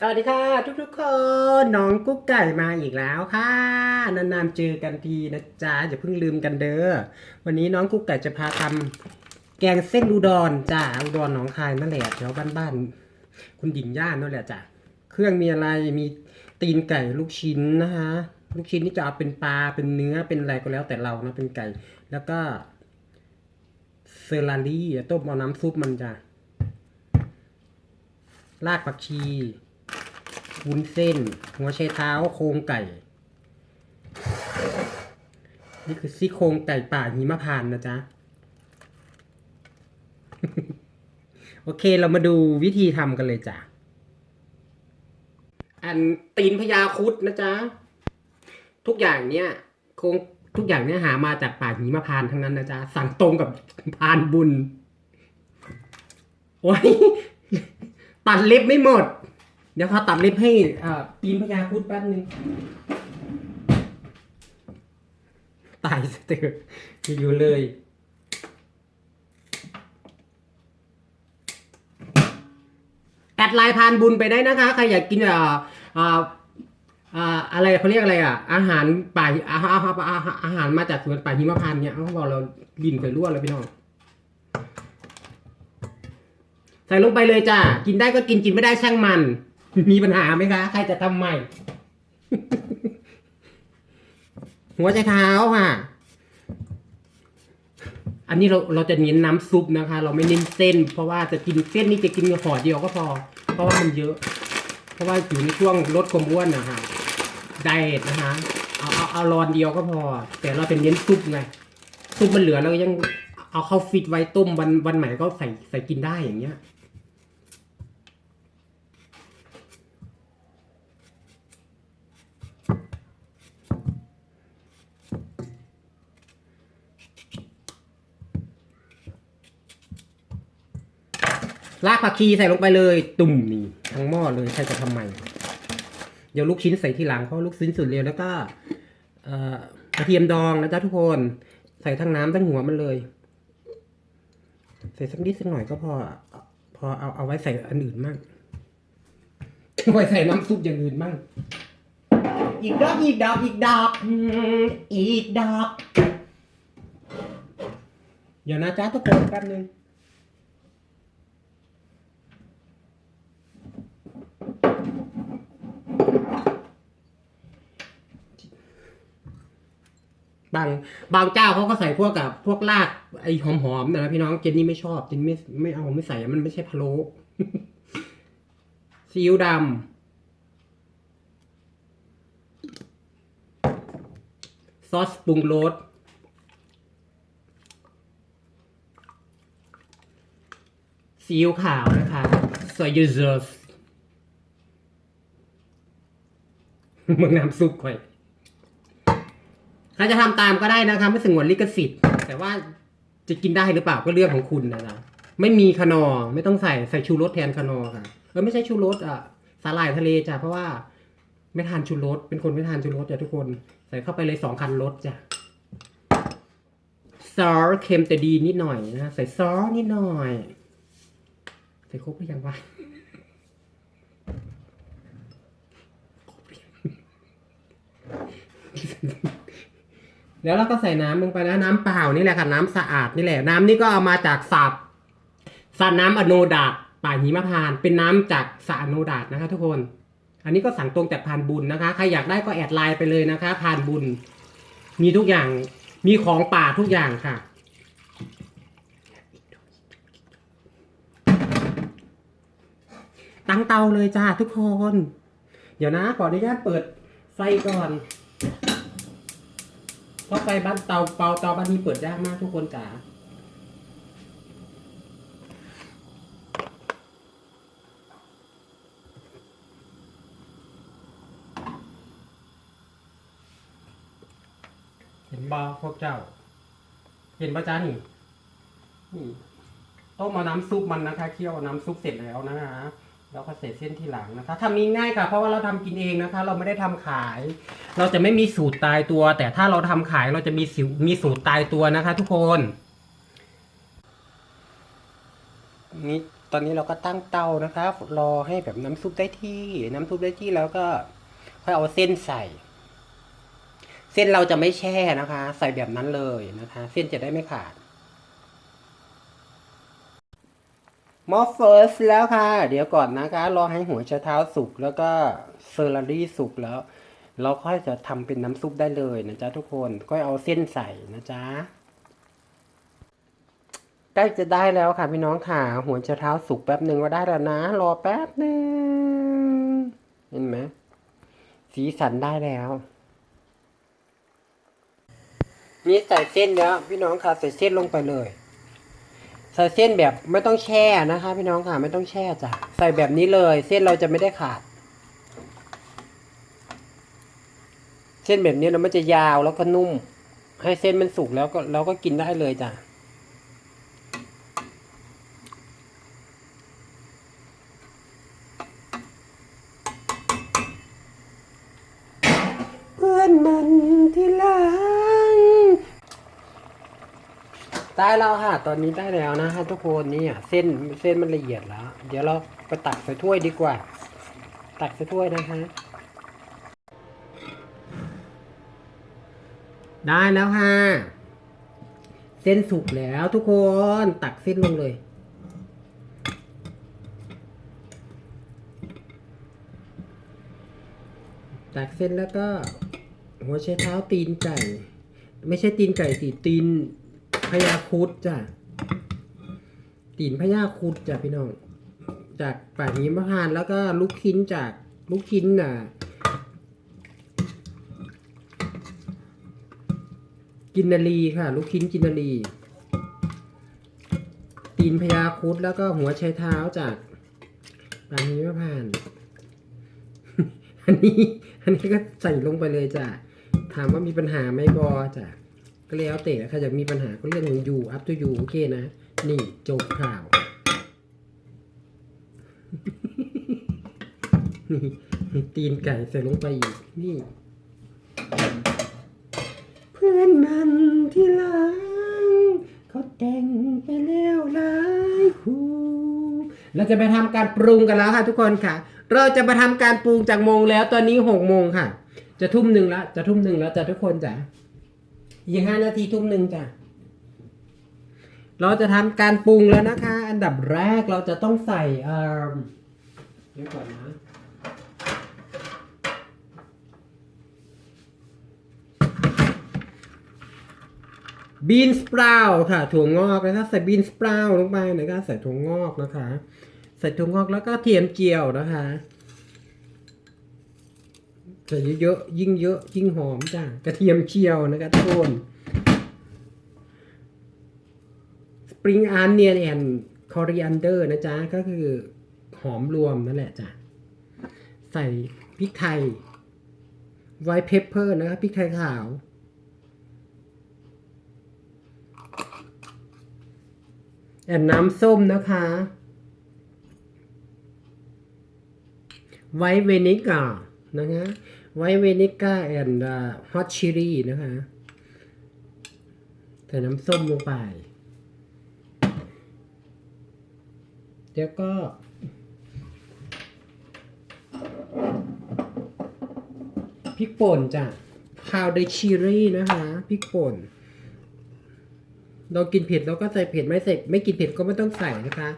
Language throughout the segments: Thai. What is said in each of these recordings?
สวัสดีค่ะ ทุกๆคนน้องกุ๊กไก่มาอีกแล้วค่ะ นานๆเจอกันทีนะจ๊ะอย่าเพิ่งลืมกันเด้อวันนี้น้องกุ๊กไก่จะพาทำแกงเส้นอุดรจ้าอุดรหนองคายนั่นแหละแถวบ้านๆคุณหญิงย่านนั่นแหละจ้ะเครื่องมีอะไรมีตีนไก่ลูกชิ้นนะคะลูกชิ้นนี่จะเอาเป็นปลาเป็นเนื้อเป็นอะไรก็แล้วแต่เรานะเป็นไก่ แล้วก็เซอร์ลารี่ต้มเอาน้ำซุปมันจ้ะรากผักชี วุ้นเส้น หัวไชเท้าโครงไก่ นี่คือซี่โครงไก่ป่าหิมะพานนะจ๊ะ โอเคเรามาดูวิธีทำกันเลยจ้ะ อันตีนพญาคุดนะจ๊ะ ทุกอย่างเนี้ยโครงทุกอย่างเนี้ยหามาจากป่าหิมะพานทั้งนั้นนะจ๊ะ สั่งตรงกับพานบุญ โอ้ยตัดเล็บไม่หมด เดี๋ยวเขาตัดเล็บให้อ่าปีนพญาคุดแป๊บนึงตายซะเถอะอยู่เลย แอดไลน์พานบุญไปได้นะคะ ใครอยากกินอ่าอ่าอ่าอะไรเขาเรียกอะไรอะ อาหารป่าอาหารอาหารอาหารมาจากสวนป่าหิมพานต์เนี่ยเขาบอกเราลินเคยรั่วแล้วพี่น้องใส่ลงไปเลยจ้ากินได้ก็กินกินไม่ได้ช่างมัน มีปัญหาไหมคะ ใครจะทำใหม่ หัวใจเท้าค่ะ อันนี้เราเราจะเน้นน้ำซุปนะคะ เราไม่เน้นเส้น เพราะว่าจะกินเส้นนี่จะกินห่อเดียวก็พอ เพราะว่ามันเยอะ เพราะว่าอยู่ในช่วงลดความอ้วนนะคะไดเอทนะคะ เอาเอาเอารอนเดียวก็พอ แต่เราเป็นเน้นซุปไง ซุปมันเหลือเราก็ยังเอาเข้าฟิตไว้ต้มวันวันใหม่ก็ใส่ใส่กินได้อย่างเงี้ย รากผักชีใส่ลงไปเลยตุ่มนี่ทั้งหม้อเลยใครจะทำใหม่เดี๋ยวลูกชิ้นใส่ทีหลังเพราะลูกชิ้นสุดเร็วแล้วก็กระเทียมดองนะจ๊ะทุกคน ใส่ทั้งน้ำทั้งหัวมันเลย ใส่สักนิดสักหน่อยก็พอ พอเอาเอาไว้ใส่อันอื่นมั่งไว้ใส่น้ำซุปอย่างอื่นมั่งอีกดอกอีกดอกอีกดอกอืมอีกดอกเดี๋ยวนะจ๊ะทุกคนแป๊บนึง บางบางเจ้าเขาก็ใส่พวกกับพวกรากไอ้หอมๆนะพี่น้องเจนนี่ไม่ชอบเจนไม่ไม่เอาไม่ใส่มันไม่ใช่พะโล้ซีอิ๊วดำซอสปรุงรสซีอิ๊วขาวนะคะซอยยูเซอร์มึงน้ำซุปก่อย ใครจะทำตามก็ได้นะคะไม่สงวนลิขสิทธิ์ แต่ว่าจะกินได้หรือเปล่าก็เรื่องของคุณนะจ๊ะไม่มีคานอไม่ต้องใส่ใส่ชูรสแทนคานอค่ะเออไม่ใช่ชูรสอะสาหร่ายทะเลจ้ะเพราะว่าไม่ทานชูรสเป็นคนไม่ทานชูรสจ้ะทุกคนใส่เข้าไปเลยสองคันรสจ้ะซอสเค็มแต่ดีนิดหน่อยนะใส่ซอสนิดหน่อยใส่ครบหรือยังวะ แล้วเราก็ใส่น้ำลงไปนะน้ำเปล่านี่แหละค่ะน้ำสะอาดนี่แหละ น้ำนี่ก็เอามาจากสับสระน้ำอโนดาตป่าหิมพาน เป็นน้ำจากสระอโนดาตนะคะ ทุกคน อันนี้ก็สั่งตรงจากพานบุญนะคะใครอยากได้ก็แอดไลน์ไปเลยนะคะพานบุญ มีทุกอย่างมีของป่าทุกอย่างค่ะตั้งเตาเลยจ้าทุกคน เดี๋ยวนะขออนุญาตเปิดไฟก่อน เพราะไฟบ้านเตาเปาเตาบ้านนี้เปิดยากมากทุกคนจ๋าเห็นบอพวกเจ้า เห็นปะจ้านี่นี่ต้มเอาน้ำซุปมันนะคะเคี่ยวน้ำซุปเสร็จแล้วนะคะ แล้วก็เสร็จเส้นที่หลังนะคะทำนี้ง่ายค่ะ เพราะว่าเราทำกินเองนะคะ เราไม่ได้ทำขาย เราจะไม่มีสูตรตายตัว แต่ถ้าเราทำขายเราจะมีสิวมีสูตรตายตัวนะคะ ทุกคนนี่ตอนนี้เราก็ตั้งเตานะครับรอให้แบบน้ำซุปได้ที่ น้ำซุปได้ที่แล้วก็ค่อยเอาเส้นใส่ เส้นเราจะไม่แช่นะคะ ใส่แบบนั้นเลยนะคะ เส้นจะได้ไม่ขาด มอเฟิร์สแล้วค่ะ เดี๋ยวก่อนนะคะ รอให้หัวไชเท้าสุกแล้วก็เซอร์ลารี่สุกแล้ว เราค่อยจะทำเป็นน้ำซุปได้เลยนะจ๊ะทุกคนค่อยเอาเส้นใส่นะจ๊ะใกล้จะได้แล้วค่ะพี่น้องค่ะ หัวไชเท้าสุกแป๊บหนึ่งก็ได้แล้วนะ รอแป๊บหนึ่งเห็นไหมสีสันได้แล้วนี่ใส่เส้นแล้ว พี่น้องค่ะใส่เส้นลงไปเลย ใส่เส้นแบบไม่ต้องแช่นะคะ พี่น้องค่ะไม่ต้องแช่จ้ะใส่แบบนี้เลย เส้นเราจะไม่ได้ขาด เส้นแบบนี้เราไม่จะยาวแล้วก็นุ่ม ให้เส้นมันสุกแล้วก็เราก็กินได้เลยจ้ะ เพื่อนมันที่หลัง ได้แล้วค่ะ ตอนนี้ได้แล้วนะฮะทุกคนนี่อะเส้นเส้นมันละเอียดแล้ว เดี๋ยวเราไปตักใส่ถ้วยดีกว่า ตักใส่ถ้วยนะคะได้แล้วค่ะเส้นสุกแล้วทุกคนตักเส้นลงเลย ตักเส้นแล้วก็หัวใช้เท้าตีนไก่ ไม่ใช่ตีนไก่สิตีน พญาคุดจ้ะตีนพญาคุดจ้ะพี่น้อง จากป่าหิมพานต์แล้วก็ลูกชิ้นจากลูกชิ้นน่ะกินนารีค่ะ ลูกชิ้นกินนารีตีนพญาคุดแล้วก็หัวใช้เท้าจากป่าหิมพานต์อันนี้ อันนี้ก็ใส่ลงไปเลยจ้ะถามว่ามีปัญหาไหมบอจ้ะ ก็แล้วแต่ใครอยากมีปัญหาก็เรื่องของยูอัพทูยูโอเคนะ นี่จบข่าวนี่ตีนไก่ใส่ลงไปอีก นี่ เพื่อนมันที่หลังเขาแต่งไปแล้วหลายคู่เราจะไปทำการปรุงกันแล้วค่ะทุกคนค่ะ เราจะมาทำการปรุงจากโมงแล้วตอนนี้หกโมงค่ะ จะทุ่มหนึ่งแล้วจะทุ่มหนึ่งแล้วจ้ะทุกคนจ้ะ อีกห้านาทีทุ่มหนึ่งจ้ะ เราจะทำการปรุงแล้วนะคะ อันดับแรกเราจะต้องใส่เอ่อเดี๋ยวก่อนนะบีนสปราวค่ะ ถั่วงอกนะคะใส่บีนสปราวลงไปนะคะใส่ถั่วงอกนะคะ ใส่ถั่วงอกแล้วก็เทียมเจียวนะคะ ใส่เยอะๆยิ่งเยอะยิ่งหอมจ้ะกระเทียมเจียวนะคะทุกคนสปริงอันเนียนแอนคอริอันเดอร์นะจ๊ะก็คือหอมรวมนั่นแหละจ้ะใส่พริกไทยไวท์เพปเปอร์นะคะพริกไทยขาว แอนน้ำส้มนะคะไวท์เวนิกา นะคะไวเวนิก้าแอนด์ฮอตชิลี่นะคะใส่น้ำส้มลงไปเดี๋ยวก็ พริกป่นจ้ะพาวเดชิรี่นะคะ พริกป่น เรากินเผ็ดเราก็ใส่เผ็ดไม่ใส่ไม่กินเผ็ดก็ไม่ต้องใส่นะคะ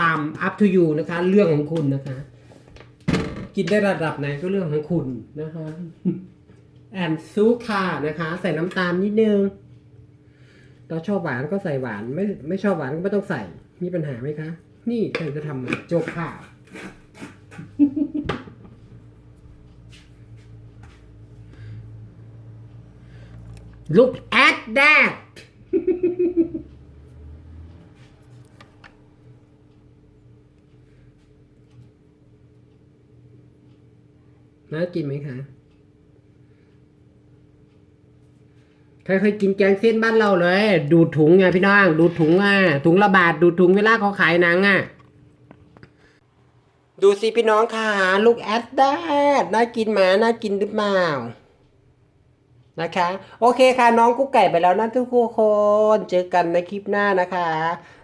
ตาม up to you นะคะ เรื่องของคุณนะคะ กินได้ระดับไหนก็เรื่องของคุณนะคะแอนซูค่านะคะ ใส่น้ำตาลนิดนึงเราชอบหวานก็ใส่หวาน ไม่ไม่ชอบหวานก็ไม่ต้องใส่ มีปัญหาไหมคะ นี่ใครจะทำจบค่ะ Look at that น่ากินไหมคะใครเคยกินแกงเส้นบ้านเราเลย ดูถุงไงพี่น้อง ดูถุงอะถุงละบาทดูถุงเวลาเขาขายหนังอะ ดูสิพี่น้องค่ะลูกแอดได้น่ากินไหมาน่ากินหรือเปล่านะคะ โอเคค่ะน้องกุ๊กไก่ไปแล้วนะทุกคนเจอกันในคลิปหน้านะคะ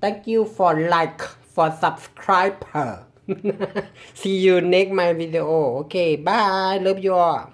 thank you for like for subscriber see you next my video. Okay bye. Love you all